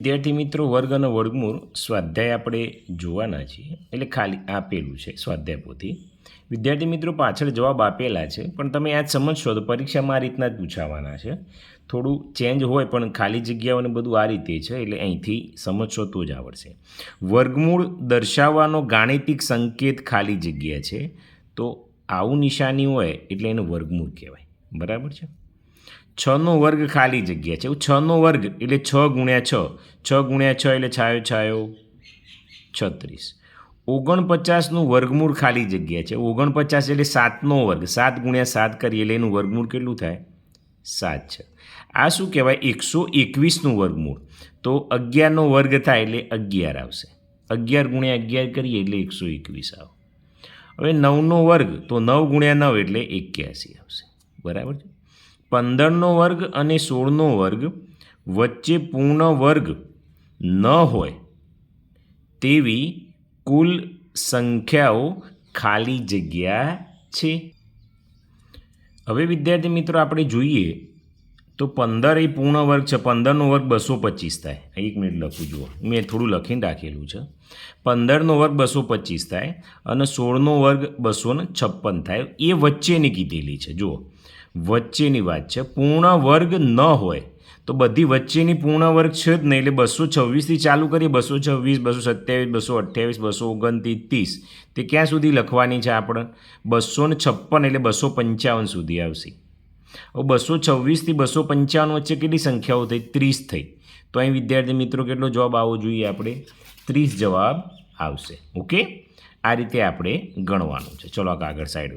વિદ્યાર્થી મિત્રો, વર્ગ અને વર્ગમૂળ સ્વાધ્યાય આપણે જોવાના છીએ. એટલે ખાલી આપેલું છે, સ્વાધ્યાય પોથી. વિદ્યાર્થી મિત્રો, પાછળ જવાબ આપેલા છે, પણ તમે આ જ સમજશો, તો પરીક્ષામાં આ રીતના જ પૂછાવાના છે. થોડું ચેન્જ હોય, પણ ખાલી જગ્યાઓને બધું આ રીતે છે, એટલે અહીંથી સમજશો તો જ આવડશે. વર્ગમૂળ દર્શાવવાનો ગાણિતિક સંકેત ખાલી જગ્યા છે, તો આવું નિશાની હોય, એટલે એનું વર્ગમૂળ કહેવાય. બરાબર છે? છનો વર્ગ ખાલી જગ્યા છે. એવું છનો વર્ગ એટલે છ ગુણ્યા છ. છ ગુણ્યા છ એટલે છાયો છાયો છત્રીસ. ઓગણપચાસનું વર્ગમૂળ ખાલી જગ્યા છે. ઓગણપચાસ એટલે સાતનો વર્ગ. સાત ગુણ્યા સાત કરીએ એટલે એનું વર્ગમૂળ કેટલું થાય? સાત છે. આ શું કહેવાય? એકસો એકવીસનું વર્ગમૂળ. તો અગિયારનો વર્ગ થાય એટલે અગિયાર આવશે. અગિયાર ગુણ્યા અગિયાર કરીએ એટલે એકસો એકવીસ આવે. હવે નવનો વર્ગ, તો નવ ગુણ્યા નવ એટલે એક્યાસી આવશે. બરાબર છે? પંદરનો વર્ગ અને સોળનો વર્ગ વચ્ચે પૂર્ણ વર્ગ ન હોય તેવી કુલ સંખ્યાઓ ખાલી જગ્યા છે. હવે વિદ્યાર્થી મિત્રો આપણે જોઈએ તો પંદર એ પૂર્ણ વર્ગ છે. પંદરનો વર્ગ બસો પચીસ થાય. એક મિનિટ લખું, જુઓ. મેં થોડું લખીને રાખેલું છે. પંદરનો વર્ગ બસો પચીસ થાય અને સોળનો વર્ગ બસો ને છપ્પન થાય. એ વચ્ચેની કીધેલી છે. જુઓ. વચ્ચેની વાત છે. પૂર્ણ વર્ગ ન હોય તો બધી વચ્ચેની પૂર્ણ વર્ગ છે જ નહીં. એટલે બસો છવ્વીસથી ચાલુ કરીએ. બસો છવ્વીસ, બસો સત્યાવીસ, બસો અઠ્યાવીસ, બસો ઓગણત્રીસ, ત્રીસ. તે ક્યાં સુધી લખવાની છે આપણે? બસો ને છપ્પન એટલે બસો પંચાવન સુધી આવશે. હવે બસો છવ્વીસથી બસો પંચાવન વચ્ચે કેટલી સંખ્યાઓ થઈ? ત્રીસ થઈ. તો અહીં વિદ્યાર્થી મિત્રો કેટલો જવાબ આવવો જોઈએ આપણે? ત્રીસ જવાબ આવશે. ઓકે? આ રીતે આપણે ગણવાનું છે. ચલો આગળ સાઈડ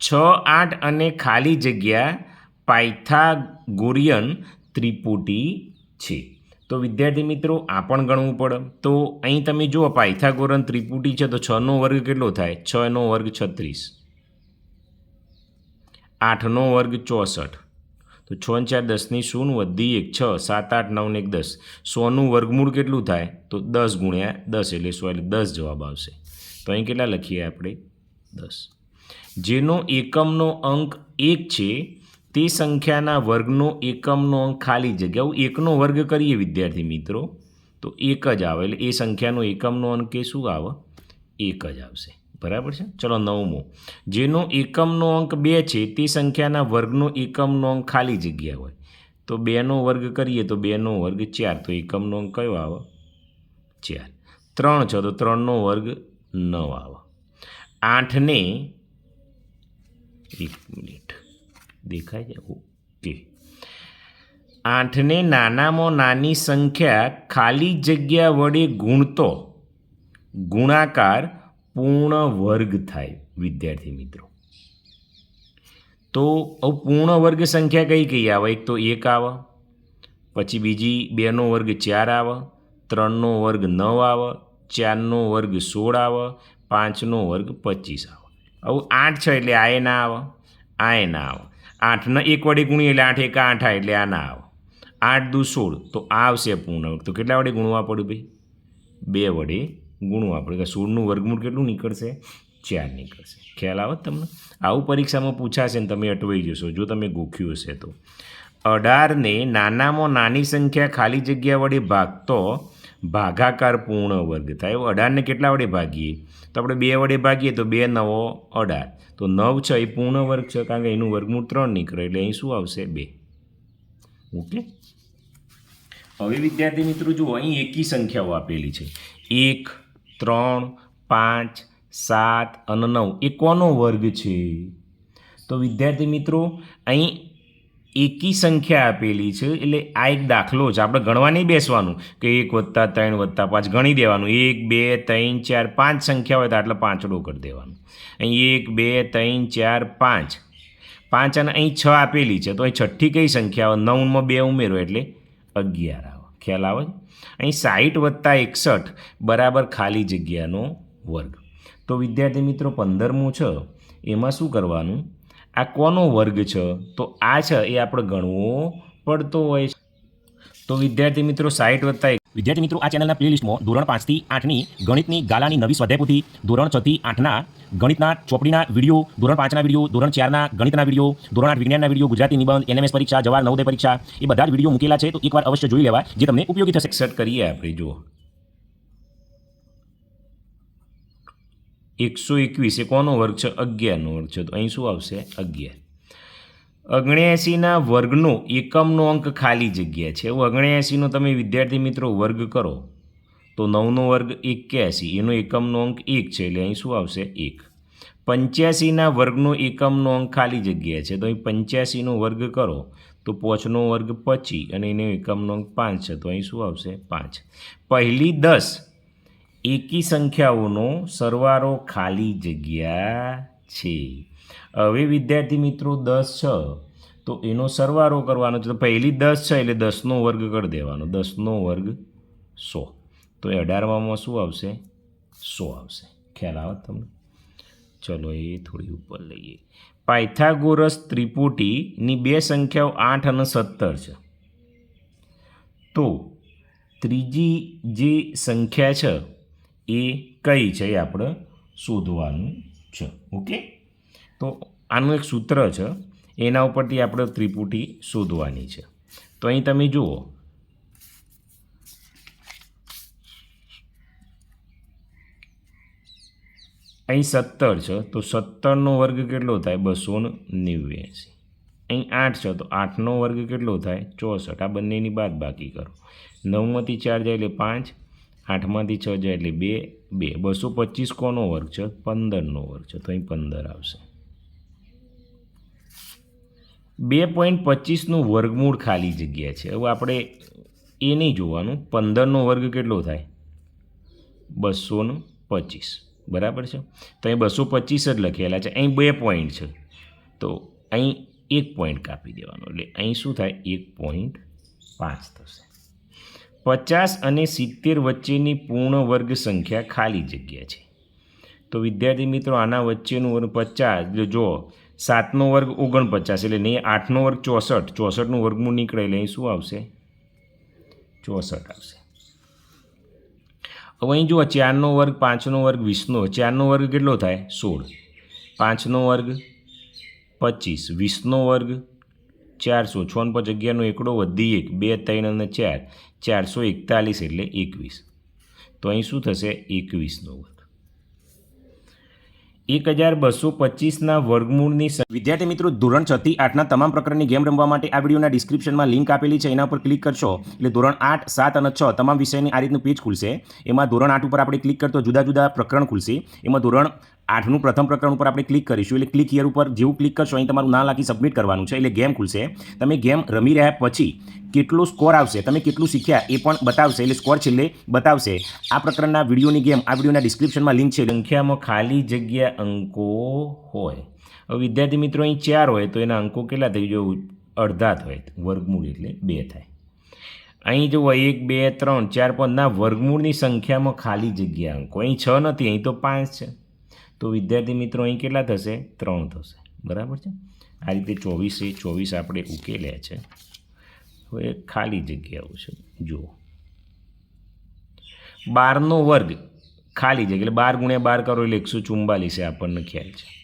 છ આઠ અને ખાલી જગ્યા પાયથાગોરિયન ત્રિપુટી છે. તો વિદ્યાર્થી મિત્રો, આ પણ ગણવું પડે. તો અહીં તમે જુઓ પાયથાગોરન ત્રિપુટી છે, તો છનો વર્ગ કેટલો થાય? છનો વર્ગ છત્રીસ. આઠનો વર્ગ ચોસઠ. તો છ ચાર દસની શૂન વધી એક છ, સાત આઠ નવ ને એક દસ. સોનું વર્ગમૂળ કેટલું થાય? તો દસ ગુણ્યા દસ, એટલે સો, એટલે દસ જવાબ આવશે. તો અહીં કેટલા લખીએ આપણે? દસ. જેનો એકમનો અંક એક છે, તે સંખ્યાના વર્ગનો એકમનો અંક ખાલી જગ્યા. એકનો વર્ગ કરીએ વિદ્યાર્થી મિત્રો, તો એક જ આવે. એટલે એ સંખ્યાનો એકમનો અંક એ શું આવે? એક જ આવશે. બરાબર છે? ચલો નવમો. જેનો એકમનો અંક બે છે, તે સંખ્યાના વર્ગનો એકમનો અંક ખાલી જગ્યા હોય. તો બેનો વર્ગ કરીએ તો બેનો વર્ગ ચાર. તો એકમનો અંક કયો આવે? ચાર. ત્રણ છ તો ત્રણનો વર્ગ નવ આવે. આઠને એક મિનિટ. દેખાય છે? ઓકે. આઠને નાનામાં નાની સંખ્યા ખાલી જગ્યા વડે ગુણતો ગુણાકાર પૂર્ણ વર્ગ થાય, વિદ્યાર્થી મિત્રો. તો પૂર્ણ વર્ગ સંખ્યા કઈ કઈ આવે? એક તો એક આવે, પછી બીજી બેનો વર્ગ ચાર આવે, ત્રણનો વર્ગ નવ આવે, ચારનો વર્ગ સોળ આવે, પાંચનો વર્ગ પચીસ આવે. હવે આઠ છે એટલે આ ના આવે આ એ ના આવે. આઠને એક વડે ગુણીએ એટલે આઠ એક આઠ આવે એટલે આ ના આવે. આઠ દુ સોળ, તો આ આવશે પૂર્ણ તો કેટલા વડે ગુણવા પડ્યું ભાઈ? બે વડે ગુણવા પડે. કે સોળનું વર્ગમૂળ કેટલું નીકળશે? ચાર નીકળશે. ખ્યાલ આવે તમને? આવું પરીક્ષામાં પૂછાશે ને તમે અટવાઈ જશો. જો તમે ગોખ્યું હશે તો. અઢારને નાનામાં નાની સંખ્યા ખાલી જગ્યા વડે ભાગતો ભાગાકાર પૂર્ણ વર્ગ થાય. અઢારને કેટલા વડે ભાગીએ? તો આપણે બે વડે ભાગીએ તો બે નવો અઢાર. તો નવ છે, એ પૂર્ણ વર્ગ છે, કારણ કે એનું વર્ગમૂળ ત્રણ નીકળે, એટલે અહીં શું આવશે? બે. ઓકે હવે વિદ્યાર્થી મિત્રો, જુઓ, અહીં એકી સંખ્યાઓ આપેલી છે. એક, ત્રણ, પાંચ, સાત અને નવ. એ કોનો વર્ગ છે? તો વિદ્યાર્થી મિત્રો, અહીં એકી સંખ્યા આપેલી છે, એટલે આ એક દાખલો છે. આપણે ગણવા નહીં બેસવાનું કે એક વત્તા ત્રણ વત્તા પાંચ ગણી દેવાનું. એક, બે, ત્રણ, ચાર, પાંચ સંખ્યા હોય તો આટલા પાંચડો કરી દેવાનું. અહીં એક, બે, ત્રણ, ચાર, પાંચ. પાંચ અને અહીં છ આપેલી છે, તો અહીં છઠ્ઠી કઈ સંખ્યા આવે? નવમાં બે ઉમેરો એટલે અગિયાર આવે. ખ્યાલ આવે? અહીં સાહીઠ વત્તા એકસઠ બરાબર ખાલી જગ્યાનો વર્ગ. તો વિદ્યાર્થી મિત્રો, પંદરમું છે. એમાં શું કરવાનું? આ કોનો વર્ગ છે? તો આ છે એ આપણે ગણવો પડતો હોય છે. તો વિદ્યાર્થી મિત્રો સાહીઠ વત્તા વિદ્યાર્થી મિત્રો આ ચેનલના પ્લેલિસ્ટમાં ધોરણ પાંચથી આઠની ગણિતની ગાલાની નવી સ્વાધ્યાયપોથી ધોરણ છથી આઠના ગણિતના ચોપડીના વીડિયો ધોરણ પાંચના વીડિયો ધોરણ ચારના ગણિતના વીડિયો ધોરણ આઠ વિજ્ઞાનના વીડિયો ગુજરાતી નિબંધ એનએમએસ પરીક્ષા જવાહર નવોદય પરીક્ષા એ બધા જ વીડિયો મૂકેલા છે તો એકવાર અવશ્ય જોઈ લેવા જે તમને ઉપયોગી થશે. સેટ કરીએ આપણે જુઓ. એકસો એકવીસ, એ કોનો વર્ગ છે? અગિયારનો વર્ગ છે. તો અહીં શું આવશે? અગિયાર. ઓગણ્યાએંસીના વર્ગનો એકમનો અંક ખાલી જગ્યા છે. એવું ઓગણ્યાએંસીનો તમે વિદ્યાર્થી મિત્રો વર્ગ કરો, તો નવનો વર્ગ એક્યાસી, એનો એકમનો અંક એક છે. એટલે અહીં શું આવશે? એક. પંચ્યાસીના વર્ગનો એકમનો અંક ખાલી જગ્યા છે. તો અહીં પંચ્યાસીનો વર્ગ કરો, તો પોચનો વર્ગ પચી અને એનો એકમનો અંક પાંચ છે. તો અહીં શું આવશે? પાંચ. પહેલી દસ એકી સંખ્યાઓનો સરવારો ખાલી જગ્યા છે. હવે વિદ્યાર્થી મિત્રો દસ છ. તો એનો સરવારો કરવાનો છે. તો પહેલી દસ છે એટલે દસનો વર્ગ કરી દેવાનો. દસનો વર્ગ સો. તો અઢારમાં શું આવશે? સો આવશે. ખ્યાલ આવે તમને? ચલો એ થોડી ઉપર લઈએ. પાયથાગોરસ ત્રિપુટીની બે સંખ્યાઓ આઠ અને સત્તર છે. તો ત્રીજી જે સંખ્યા છે એ કઈ છે એ આપણે શોધવાનું છે, ઓકે? તો આનું એક સૂત્ર છે, એના ઉપરથી આપણે ત્રિપુટી શોધવાની છે. તો અહીં તમે જુઓ. અહીં સત્તર છે, તો સત્તરનો વર્ગ કેટલો થાય? બસો નેવ્યાસી. અહીં આઠ છે, તો આઠનો વર્ગ કેટલો થાય? ચોસઠ. આ બંનેની બાદ બાકી કરો. નવમાંથી ચાર જાય એટલે પાંચ આઠમાંથી છ જાય એટલે બે બે. બસો પચીસ કોનો વર્ગ છે? પંદરનો વર્ગ છે. તો અહીં પંદર આવશે. બે પોઈન્ટ પચીસનું વર્ગમૂળ ખાલી જગ્યા છે. હવે આપણે એ નહીં જોવાનું. પંદરનો વર્ગ કેટલો થાય? બસોનો પચીસ. બરાબર છે? તો અહીં બસો પચીસ જ લખેલા છે. અહીં બે પોઈન્ટ છે. તો અહીં એક પોઈન્ટ કાપી દેવાનો. એટલે અહીં શું થાય? એક પોઈન્ટ પાંચ થશે. પચાસ અને સિત્તેર વચ્ચેની પૂર્ણ વર્ગ સંખ્યા ખાલી જગ્યા છે. તો વિદ્યાર્થી મિત્રો, આના વચ્ચેનું વર્ગ પચાસ જો સાતનો વર્ગ ઓગણપચાસ, એટલે નહીં, આઠનો વર્ગ ચોસઠ, ચોસઠનું વર્ગમૂળ નીકળે એટલે અહીં શું આવશે? ચોસઠ આવશે. હવે અહીં જુઓ, ચારનો વર્ગ, પાંચનો વર્ગ, વીસનો. ચારનો વર્ગ કેટલો થાય? સોળ. પાંચનો વર્ગ, પચીસ. વીસનો વર્ગ, ચારસો. છ ને પાંચ અગિયારનો એકડો વધી એક, બે, ત્રણ અને ચાર. ચારસો એકતાલીસ એટલે એકવીસ. તો અહીં શું થશે? એકવીસનો વર્ગ. એક હજાર બસો પચીસના વર્ગમૂળની વિદ્યાર્થી મિત્રો, ધોરણ છ આઠના તમામ પ્રકારની ગેમ રમવા માટે આ વિડીયોના ડિસ્ક્રિપ્શનમાં લિંક આપેલી છે. એના પર ક્લિક કરશો. એટલે ધોરણ આઠ, સાત અને છ તમામ વિષયની આ રીતનું પેજ ખુલશે. એમાં ધોરણ આઠ ઉપર આપણે ક્લિક કરતો જુદા જુદા પ્રકરણ ખુલશે. એમાં ધોરણ આઠનું પ્રથમ પ્રકરણ ઉપર આપણે ક્લિક કરીશું. એટલે ક્લિક હિયર ઉપર જેવું ક્લિક કરશો, અહીં તમારું ના લાખી સબમિટ કરવાનું છે. એટલે ગેમ ખુલશે. તમે ગેમ રમી રહ્યા પછી કેટલો સ્કોર આવશે? તમે કેટલું શીખ્યા એ પણ બતાવશે. એટલે સ્કોર છેલ્લે બતાવશે. આ પ્રકરણના વિડીયોની ગેમ આ વિડીયોના ડિસ્ક્રિપ્શનમાં લિંક છે. સંખ્યામાં ખાલી જગ્યા અંકો હોય. હવે વિદ્યાર્થી મિત્રો, અહીં ચાર હોય, તો એના અંકો કેટલા થઈ જો અડધા થાય વર્ગમૂળ એટલે બે થાય. અહીં જુઓ એક, બે, ત્રણ, ચાર, પાંચ, ના, વર્ગમૂળની સંખ્યામાં ખાલી જગ્યા અંકો. અહીં છ નથી, અહીં તો પાંચ છે. તો વિદ્યાર્થી મિત્રો, અહીં કેટલા થશે? ત્રણ થશે. બરાબર છે? આ રીતે ચોવીસે, ચોવીસ આપણે ઉકેલ્યા છે. હવે ખાલી જગ્યાઓ છે જુઓ. બારનો વર્ગ. ખાલી જગ્યા. એટલે બાર ગુણ્યા બાર કરો એટલે એકસો ચુમ્બાલીસ આપણને ખ્યાલ છે.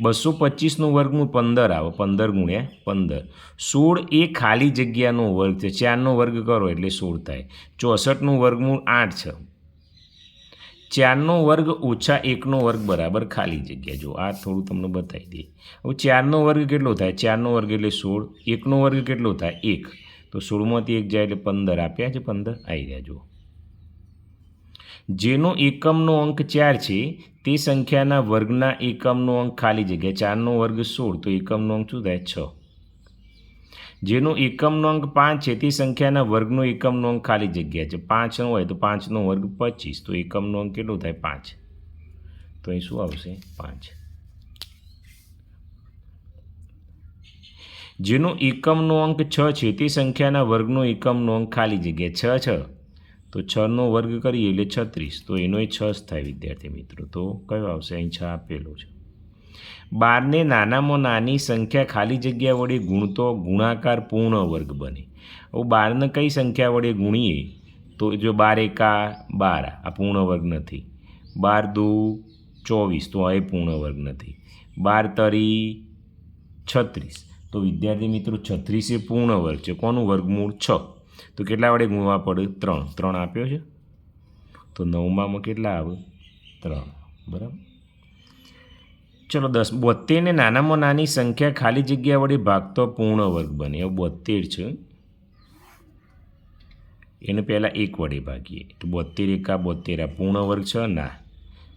બસો પચીસનું વર્ગનું પંદર આવે. પંદર ગુણ્યા પંદર. સોળ એ ખાલી જગ્યાનો વર્ગ છે. ચારનો વર્ગ કરો એટલે સોળ થાય. ચોસઠનું વર્ગમૂળ આઠ છે. ચારનો વર્ગ ઓછા એકનો વર્ગ બરાબર ખાલી જગ્યા. જો આ થોડું તમને બતાવી દઈએ. હવે ચારનો વર્ગ કેટલો થાય? ચારનો વર્ગ એટલે સોળ. એકનો વર્ગ કેટલો થાય? એક. તો સોળમાંથી એક જાય એટલે પંદર. આપ્યા છે પંદર? આવી ગયા જુઓ. જેનો એકમનો અંક ચાર છે, તે સંખ્યાના વર્ગના એકમનો અંક ખાલી જગ્યા. ચારનો વર્ગ સોળ, તો એકમનો અંક શું થાય? છ. જેનો એકમનો અંક પાંચ છે, તે સંખ્યાના વર્ગનો એકમનો અંક ખાલી જગ્યા છે. પાંચનો હોય તો પાંચનો વર્ગ પચીસ, તો એકમનો અંક કેટલો થાય? પાંચ. તો અહીં શું આવશે? પાંચ. જેનો એકમનો અંક છ છે, તે સંખ્યાના વર્ગનો એકમનો અંક ખાલી જગ્યા છ. છ તો છનો વર્ગ કરીએ એટલે છત્રીસ. તો એનો છ જ થાય, વિદ્યાર્થી મિત્રો. તો કયો આવશે? અહીં છ આપેલો છે. બારને નાનામાં નાની સંખ્યા ખાલી જગ્યા વડે ગુણતો ગુણાકાર પૂર્ણ વર્ગ બને. હવે બારને કઈ સંખ્યા વડે ગુણીએ? તો જો બાર એકા બાર, આ પૂર્ણ વર્ગ નથી. બાર દુ ચોવીસ, તો એ પૂર્ણ વર્ગ નથી. બાર તરી છત્રીસ. તો વિદ્યાર્થી મિત્રો, છત્રીસ એ પૂર્ણ વર્ગ છે. કોનું વર્ગમૂળ છ? તો કેટલા વડે ગુણવા પડે? ત્રણ. ત્રણ આપ્યો છે? તો નવમામાં કેટલા આવે? ત્રણ. બરાબર? ચલો દસ બોતેરને નાનામાં નાની સંખ્યા ખાલી જગ્યા વડે ભાગતો પૂર્ણ વર્ગ બને. એવો બોતેર છે. એને પહેલાં એક વડે ભાગીએ. તો બોતેર એકા બોતેર આ પૂર્ણ વર્ગ છે, ના.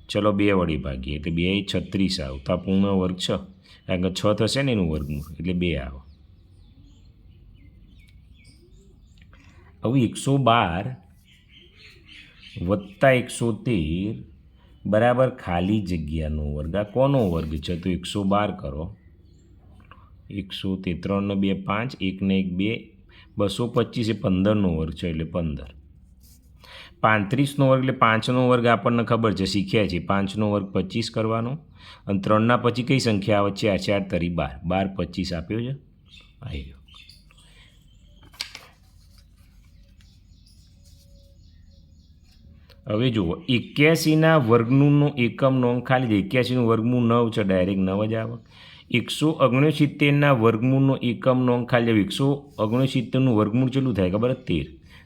ચલો બે વડે ભાગીએ. એટલે બે છત્રીસ આવ. તો આ પૂર્ણ વર્ગ છ. કારણ કે છ થશે ને એનું વર્ગમૂળ. એટલે બે આવો. હવે એકસો બાર વત્તા એકસો તેર બરાબર ખાલી જગ્યાનો વર્ગ. આ કોનો વર્ગ છે? તો એકસો બાર કરો. એકસો તે ત્રણનો બે પાંચ, એકને એક બે. બસો પચીસ એ પંદરનો વર્ગ છે, એટલે પંદર. પાંત્રીસનો વર્ગ એટલે પાંચનો વર્ગ આપણને ખબર છે. શીખ્યા છે. પાંચનો વર્ગ પચીસ કરવાનો. અને ત્રણના પછી કઈ સંખ્યા આવે? ચાર ચાર તરી બાર. બાર પચીસ આપ્યો છે. આવી ગયો. હવે જુઓ, એક્યાસીના વર્ગનું એકમ નોંધ ખાલી છે. એક્યાસીનું વર્ગમૂળ નવ છે, ડાયરેક્ટ નવ જ આવે. એકસો ઓગણસિત્તેરના વર્ગમૂળનો એકમ નોંધ ખાલી આવે એકસો ઓગણસિત્તેરનું વર્ગમૂળ કેટલું થાય ખબર? તેર.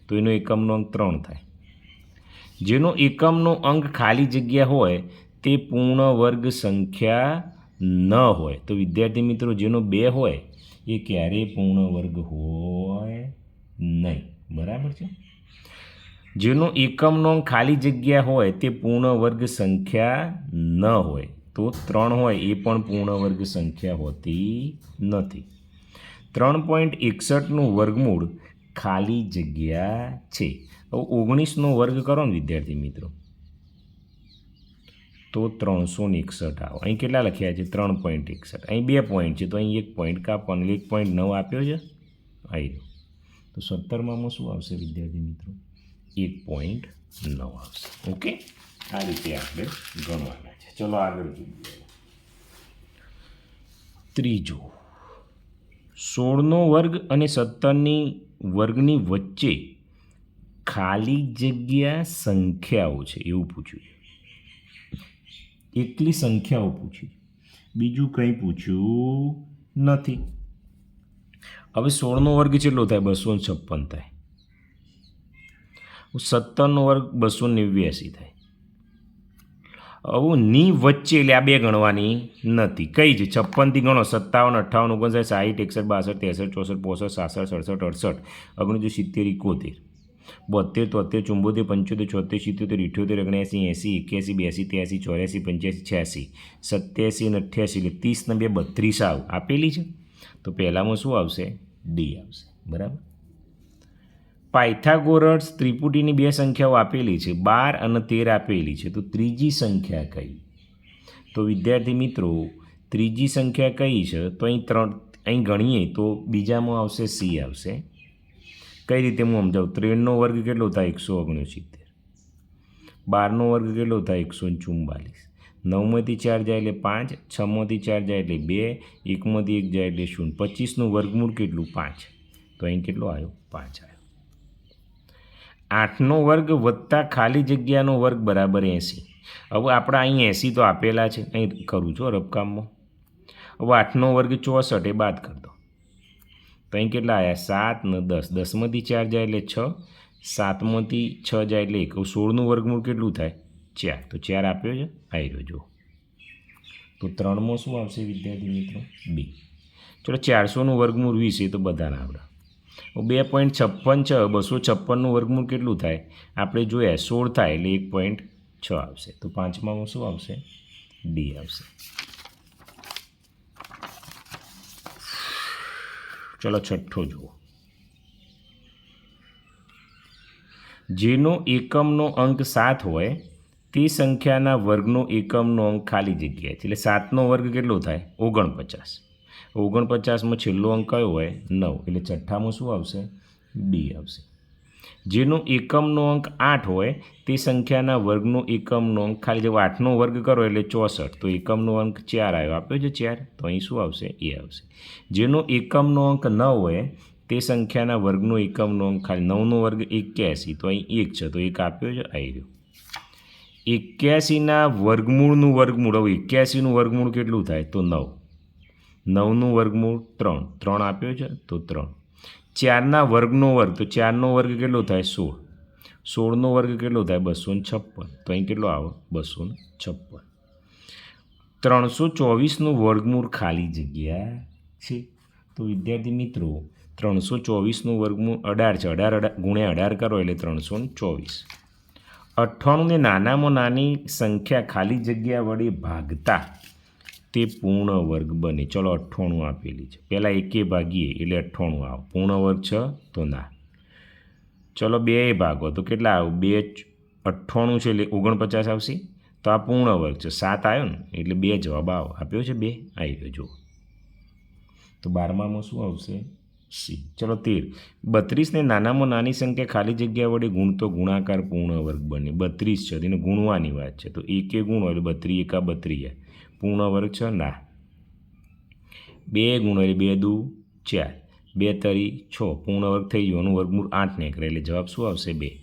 તો એનો એકમનો અંક ત્રણ થાય. જેનો એકમનો અંક ખાલી જગ્યા હોય, તે પૂર્ણ વર્ગ સંખ્યા ન હોય. તો વિદ્યાર્થી મિત્રો, જેનો બે હોય, એ ક્યારેય પૂર્ણ વર્ગ હોય નહીં. બરાબર છે? જેનો એકમનો ખાલી જગ્યા હોય તે પૂર્ણ વર્ગ સંખ્યા ન હોય. તો ત્રણ હોય એ પણ પૂર્ણ વર્ગ સંખ્યા હોતી નથી. ત્રણ પોઈન્ટ એકસઠનું વર્ગમૂળ ખાલી જગ્યા છે. હવે ઓગણીસનો વર્ગ કરો ને વિદ્યાર્થી મિત્રો. તો ત્રણસો ને એકસઠ આવો. અહીં કેટલા લખ્યા છે? ત્રણ પોઈન્ટ એકસઠ. અહીં બે પોઈન્ટ છે, તો અહીં એક પોઈન્ટ કાપવાનું. એક પોઈન્ટ નવ આપ્યો છે? આવી તો સત્તરમાં શું આવશે વિદ્યાર્થી મિત્રો? એક પોઈન્ટ નવ આવશે ઓકે? આ રીતે આપણે ગણવાના છે. ચલો આગળ જોઈએ. ત્રીજો. સોળનો વર્ગ અને સત્તરની વર્ગની વચ્ચે ખાલી જગ્યા સંખ્યાઓ છે. એવું પૂછ્યું છે. એકલી સંખ્યાઓ પૂછી. બીજું કંઈ પૂછ્યું નથી. હવે સોળનો વર્ગ કેટલો થાય? બસો છપ્પન થાય. સત્તરનો વર્ગ બસો નેવ્યાસી થાય. આવું ની વચ્ચે એટલે આ બે ગણવાની નથી. કઈ છે? છપ્પનથી ગણો, સત્તાવન, અઠ્ઠાવન, ઓગણસાઠ સાઠ એકસઠ, બાસઠ, ત્રેસઠ, ચોસઠ, પોસઠ, સાસઠ, સડસઠ, અડસઠ ઓગણીસો સિત્તેર ઇકોતેર બોતેર તોતેર ચુંબોતેર, પંચોતેર છોતેર સિત્તોતેર ઇઠ્યોતેર ઓગણ્યાસી એંસી, એક્યાસી બ્યાસી ત્યાસી, ચોર્યાસી, પંચ્યાસી, છ્યાસી, સત્યાસી અને અઠ્યાસી એટલે ત્રીસને બે બત્રીસ આવ. આપેલી છે? તો પહેલાંમાં શું આવશે? ડી આવશે. બરાબર? પાયથાગોરસ ત્રિપુટીની બે સંખ્યાઓ આપેલી છે, બાર અને તેર આપેલી છે. તો ત્રીજી સંખ્યા કઈ? તો વિદ્યાર્થી મિત્રો, ત્રીજી સંખ્યા કઈ છે? તો અહીં ત્રણ, અહીં ગણીએ તો બીજામાં આવશે સી આવશે. કઈ રીતે હું સમજાવું? ત્રેણનો વર્ગ કેટલો થાય? એકસો ઓગણસિત્તેર. બારનો વર્ગ કેટલો થાય? એકસો ચુમ્બાલીસ નવમાંથી ચાર જાય એટલે પાંચ, છમાંથી ચાર જાય એટલે બે, એકમાંથી એક જાય એટલે શૂન્ય. પચીસનું વર્ગમૂળ કેટલું? પાંચ. તો અહીં કેટલો આવ્યો? પાંચ આવ્યો. આઠનો વર્ગ વત્તા ખાલી જગ્યાનો વર્ગ બરાબર એંસી. હવે આપણે અહીં એંસી તો આપેલા છે અહીં કરું છું રબકામમાં હવે આઠનો વર્ગ ચોસઠ, એ બાદ કરી દો. તો અહીં કેટલા આવ્યા સાત ને દસ. દસમાંથી ચાર જાય એટલે છ. સાતમાંથી છ જાય એટલે એક. સોળનું વર્ગમૂળ કેટલું થાય? ચાર. તો ચાર આપ્યો છે? આવી રહ્યો જો તો ત્રણમાં શું આવશે વિદ્યાર્થી મિત્રો? બી. ચલો, ચારસોનું વર્ગમૂળ વીસ, એ તો બધાને આવડે. બે પોઈન્ટ છપ્પન છ, બસો છપ્પનનું વર્ગમૂળ કેટલું થાય? આપણે જોયા સોળ થાય એટલે એક પોઈન્ટ છ આવશે. તો પાંચમામાં શું આવશે? ડી આવશે. ચલો છઠ્ઠો જુઓ. જેનો એકમનો અંક સાત હોય, તે સંખ્યાના વર્ગનો એકમનો અંક ખાલી જગ્યા છે. એટલે સાતનો વર્ગ કેટલો થાય? ઓગણપચાસ. ઓગણપચાસમાં છેલ્લો અંક કયો હોય? નવ. એટલે છઠ્ઠામાં શું આવશે? ડી આવશે. જેનો એકમનો અંક આઠ હોય, તે સંખ્યાના વર્ગનો એકમનો અંક, ખાલી જેવો આઠનો વર્ગ કરો એટલે ચોસઠ. તો એકમનો અંક ચાર આવ્યો. આપ્યો છે ચાર? તો અહીં શું આવશે? એ આવશે. જેનો એકમનો અંક ન હોય, તે સંખ્યાના વર્ગનો એકમનો અંક, ખાલી નવનો વર્ગ એક્યાસી. તો અહીં એક છે. તો એક આપ્યો છે આવી રહ્યો. એક્યાસીના વર્ગમૂળનું વર્ગમૂળ. હવે એક્યાસીનું વર્ગમૂળ કેટલું થાય? તો નવ. નવનું વર્ગમૂળ ત્રણ. ત્રણ આપ્યો છે તો ત્રણ. ચારના વર્ગનો વર્ગ, તો ચારનો વર્ગ કેટલો થાય? સોળ. સોળનો વર્ગ કેટલો થાય? બસો ને છપ્પન. તો અહીં કેટલો આવે? બસો ને છપ્પન. ત્રણસો ચોવીસનું વર્ગમૂળ ખાલી જગ્યા છે. તો વિદ્યાર્થી મિત્રો, ત્રણસો ચોવીસનું વર્ગમૂળ અઢાર છે. અઢાર અઢાર ગુણ્યા અઢાર કરો એટલે ત્રણસો ને ચોવીસ. અઠ્ઠાણુંને નાનામાં નાની સંખ્યા ખાલી જગ્યા વડે ભાગતા તે પૂર્ણ વર્ગ બને. ચલો અઠ્ઠાણું આપેલી છે. પહેલાં એકે ભાગીએ એટલે અઠ્ઠાણું આવો. પૂર્ણ વર્ગ છે તો ના. ચલો બે ભાગો. તો કેટલા આવું? બે અઠ્ઠાણું છે એટલે ઓગણપચાસ આવશે. તો આ પૂર્ણ વર્ગ છે. સાત આવ્યો ને એટલે બે જવાબ આવો. આપ્યો છે? બે? આવી ગયો. જુઓ. તો બારમામાં શું આવશે? સી. ચલો તેર. બત્રીસને નાનામાં નાની સંખ્યા ખાલી જગ્યા વડે ગુણતો ગુણાકાર પૂર્ણ વર્ગ બને. બત્રીસ છે. તેને ગુણવાની વાત છે. તો એકે ગુણો એટલે બત્રી એકા બત્રી પૂર્ણ વર્ગ છે? ના. બે ગુણ્યા બે દુ ચાર. બે તરી છ. પૂર્ણ વર્ગ થઈ ગયો. એનું વર્ગમૂળ આઠ નીકળે એટલે જવાબ શું આવશે? બે.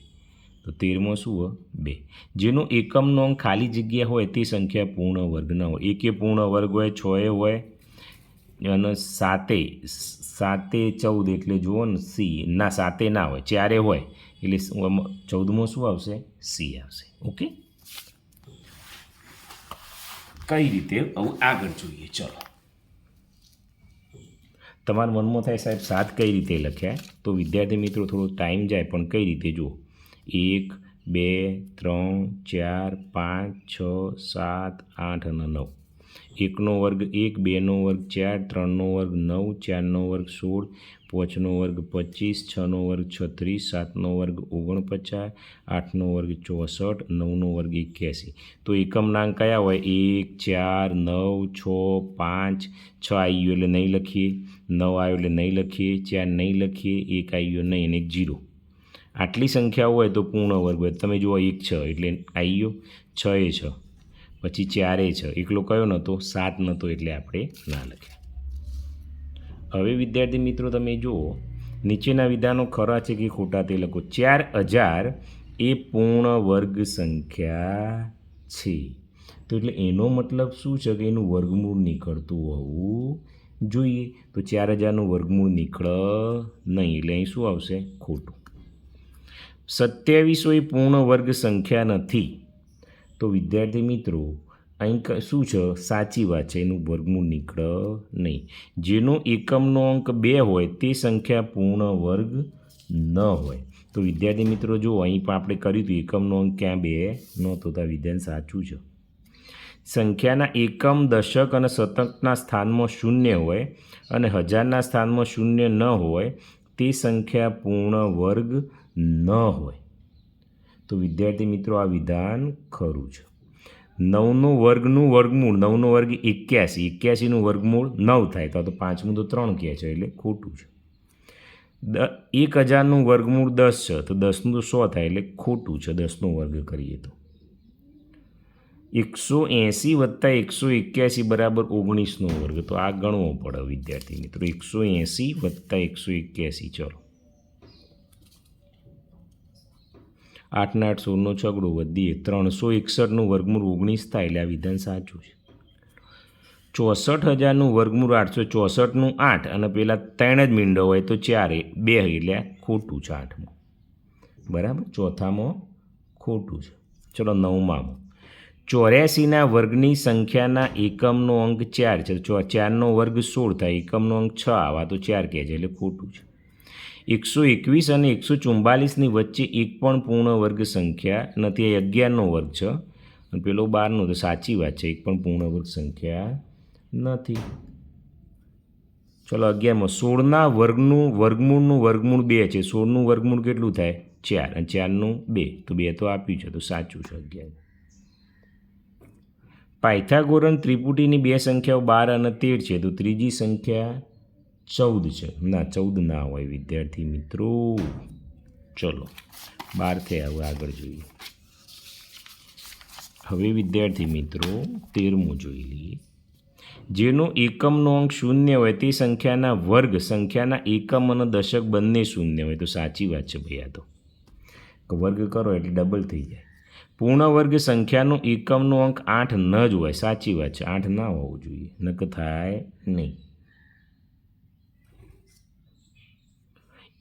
તો તેરમાં શું હોય બે. જેનો એકમનો અંક ખાલી જગ્યા હોય તે સંખ્યા પૂર્ણ વર્ગ ન હોય. એકે પૂર્ણ વર્ગ હોય, છ એ હોય, અને સાતે સાતે ચૌદ એટલે જુઓ ને સી. ના, સાતે ના હોય. ચારે હોય. એટલે ચૌદમાં શું આવશે? સી આવશે. ઓકે? કઈ રીતે આવું આગળ જોઈએ? ચલો. તમારા મનમાં થાય સાહેબ, સાત કઈ રીતે લખ્યા? તો વિદ્યાર્થી મિત્રો, થોડો ટાઈમ જાય, પણ કઈ રીતે જુઓ? એક, બે, ત્રણ, ચાર, પાંચ, છ, સાત, આઠ અને નવ. એકનો વર્ગ એક, બેનો વર્ગ ચાર, ત્રણનો વર્ગ નવ, ચારનો વર્ગ સોળ, પાંચનો વર્ગ પચીસ, છનો વર્ગ છત્રીસ, સાતનો વર્ગ ઓગણપચાસ, આઠનો વર્ગ ચોસઠ, નવનો વર્ગ એક્યાસી. તો એકમનાંક કયા હોય? એક, ચાર, નવ, છ, પાંચ, છ આવ્યું એટલે નહીં લખીએ. નવ આવ્યો એટલે નહીં લખીએ. ચાર નહીં લખીએ. એક આવ્યો નહીં અને એક જીરો. આટલી સંખ્યાઓ હોય તો પૂર્ણ વર્ગ હોય. તમે જુઓ એક છ એટલે આવ્યો છ એ છ. પછી ચારે છ. એકલો કયો નહોતો? સાત નહોતો એટલે આપણે ના લખ્યા. હવે વિદ્યાર્થી મિત્રો તમે જુઓ, નીચેના વિધાનો ખરા છે કે ખોટા તે લખો. ચાર હજાર એ પૂર્ણ વર્ગ સંખ્યા છે. તો એટલે એનો મતલબ શું છે કે એનું વર્ગમૂળ નીકળતું હોવું જોઈએ? તો ચાર હજારનું વર્ગમૂળ નીકળ નહીં. એટલે અહીં શું આવશે? ખોટું. સત્યાવીસો એ પૂર્ણ વર્ગ સંખ્યા નથી. તો વિદ્યાર્થી મિત્રો, અહીં શું છે? સાચી વાત છે, એનું વર્ગમૂળ નીકળે નહીં. જેનો એકમનો અંક બે હોય, તે સંખ્યા પૂર્ણ વર્ગ ન હોય. તો વિદ્યાર્થી મિત્રો, જો અહીં પણ આપણે કર્યું હતું, એકમનો અંક ક્યાં બે નહોતો, તો વિધાન સાચું છે. સંખ્યાના એકમ દશક અને શતકના સ્થાનમાં શૂન્ય હોય અને હજારના સ્થાનમાં શૂન્ય ન હોય, તે સંખ્યા પૂર્ણ વર્ગ ન હોય. તો વિદ્યાર્થી મિત્રો, આ વિધાન ખરું છે. નવનું વર્ગનું વર્ગમૂળ, નવનો વર્ગ એક્યાસી, એક્યાસીનું વર્ગમૂળ નવ થાય તો તો પાંચમું તો ત્રણ કહે છે, એટલે ખોટું છે. દ, એક હજારનું વર્ગમૂળ દસ છે, તો દસનું તો સો થાય, એટલે ખોટું છે, દસનો વર્ગ કરીએ તો. એકસો એંસી વત્તા એકસો એક્યાસી બરાબર ઓગણીસનો વર્ગ, તો આ ગણવો પડે વિદ્યાર્થી મિત્રો. એકસો એંસી વત્તા એકસો એક્યાસી, ચલો. આઠના આઠ સોળનો છગડો વધીએ. ત્રણસો એકસઠનું વર્ગમૂળ ઓગણીસ થાય એટલે આ વિધાન સાચું છે. ચોસઠ હજારનું વર્ગમૂળ આઠસો ચોસઠનું આઠ અને પેલા ત્રણ જ મીંડો હોય તો ચારે બે એટલે ખોટું છે આઠમાં. બરાબર? ચોથામાં ખોટું છે. ચલો નવમામાં ચોર્યાસીના વર્ગની સંખ્યાના એકમનો અંક ચાર છે. ચારનો વર્ગ સોળ થાય. એકમનો અંક છ આવા તો ચાર કહે છે એટલે ખોટું છે. એકસો એકવીસ અને એકસો ચુમ્બાલીસની વચ્ચે એક પણ પૂર્ણ વર્ગ સંખ્યા નથી એ અગિયારનો વર્ગ છે. અને પેલો બારનો તો સાચી વાત છે, એક પણ પૂર્ણ વર્ગ સંખ્યા નથી. ચલો અગિયારમાં, સોળના વર્ગનું, વર્ગમૂળનું વર્ગમૂળ બે છે, સોળનું વર્ગમૂળ કેટલું થાય? ચાર, અને ચારનું બે. તો બે તો આપ્યું છે, તો સાચું છે અગિયાર. પાયથાગોરન ત્રિપુટીની બે સંખ્યાઓ બાર અને તેર છે, તો ત્રીજી સંખ્યા ચૌદ છે. ના ચૌદ ના હોય વિદ્યાર્થી મિત્રો. ચલો બાર થયા હવે આગળ જોઈએ. હવે વિદ્યાર્થી મિત્રો, તેરમું જોઈ લઈએ. જેનો એકમનો અંક શૂન્ય હોય તે સંખ્યાના વર્ગ, સંખ્યાના એકમ અને દશક બંને શૂન્ય હોય. તો સાચી વાત છે ભાઈ આ તો. વર્ગ કરો એટલે ડબલ થઈ જાય. પૂર્ણ વર્ગ સંખ્યાનો એકમનો અંક આઠ ન જ હોય. સાચી વાત છે. આઠ ના હોવું જોઈએ. નક થાય નહીં.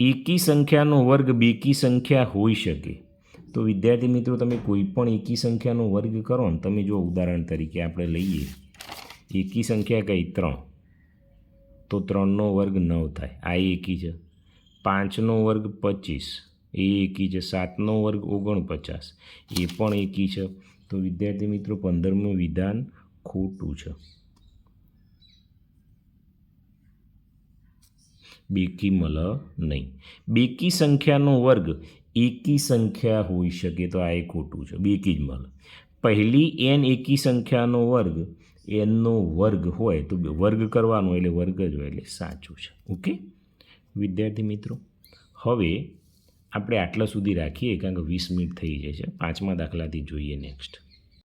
એકી સંખ્યાનો વર્ગ બેકી સંખ્યા હોઈ શકે. તો વિદ્યાર્થી મિત્રો, તમે કોઈ પણ એકી સંખ્યાનો વર્ગ કરો ને, તમે જો ઉદાહરણ તરીકે આપણે લઈએ. એકી સંખ્યા કઈ? ત્રણ. તો ત્રણનો વર્ગ નવ થાય. આ એકી છે. પાંચનો વર્ગ પચીસ. એ એકી છે. સાતનો વર્ગ ઓગણપચાસ. એ પણ એકી છે. તો વિદ્યાર્થી મિત્રો, પંદરમું વિધાન ખોટું છે. બેકી મલ નહીં. બેકી સંખ્યાનો વર્ગ એકી સંખ્યા હોઈ શકે તો આ એ ખોટું છે. બેકી જ મલ. પહેલી એન એકી સંખ્યાનો વર્ગ, એનનો વર્ગ હોય તો વર્ગ કરવાનો એટલે વર્ગ જ હોય એટલે સાચું છે. ઓકે? વિદ્યાર્થી મિત્રો, હવે આપણે આટલા સુધી રાખીએ કારણ કે વીસ મિનિટ થઈ જાય છે પાંચમા દાખલાથી જોઈએ નેક્સ્ટ.